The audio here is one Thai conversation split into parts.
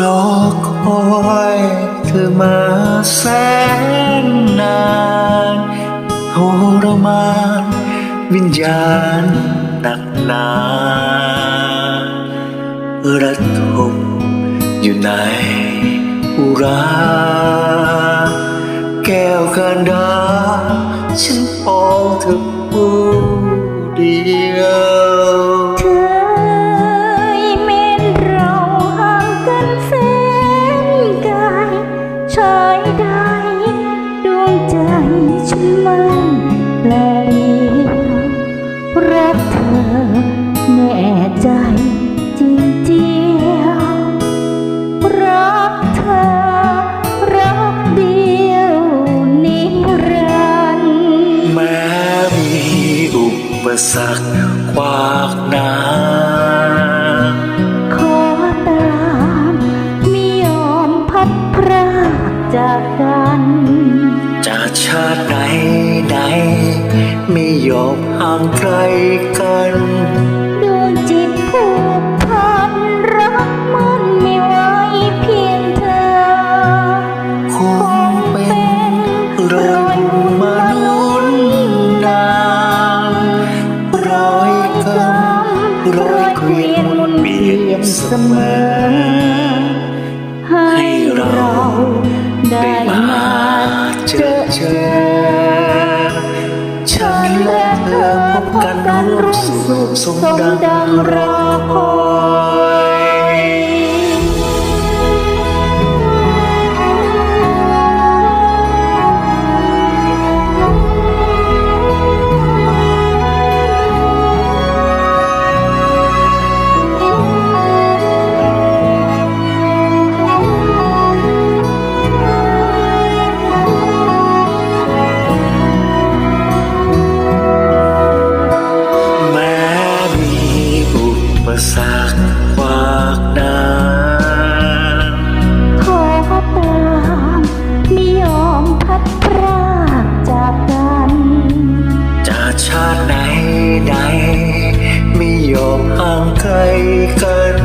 รอคอยเธอมาแสนนานทรมานวิญญาณหนักหนาระทมอยู่ในอุราแก้วกันดาฉันมองเธอ รักเธอแน่ใจจริงเจียวรักเธอรักเดียวนิรันดร์แม้มีอุปสรรคขวากน้ำ ยอมห่างไกลกัน ดวงจิตผูกพันรักมันไม่ไหวเพียงเธอ คงเป็นรอยมานุษย์นางรอยกำร้อยเกวียนมุนเวียนเสมอ ให้เราได้มาเจอ และเธอพบกันร่วมสุขสมดังรอคอย ไหนไม่ยอมห่างไกลกัน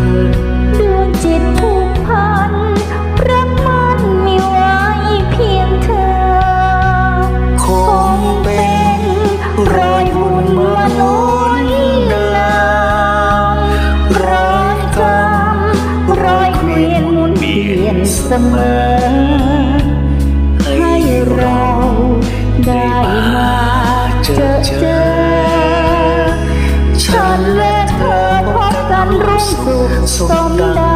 ดวงจิตผูกพันรักมันไม่ไหวเพียงเธอ คงเป็นรอยบุญมนุษย์นางร้อยกรรมร้อยเกวียนหมุนเวียนเสมอ ให้เราได้มาเจอเจอฉัน เละเธอพบกันรุ่งสุขสมดัง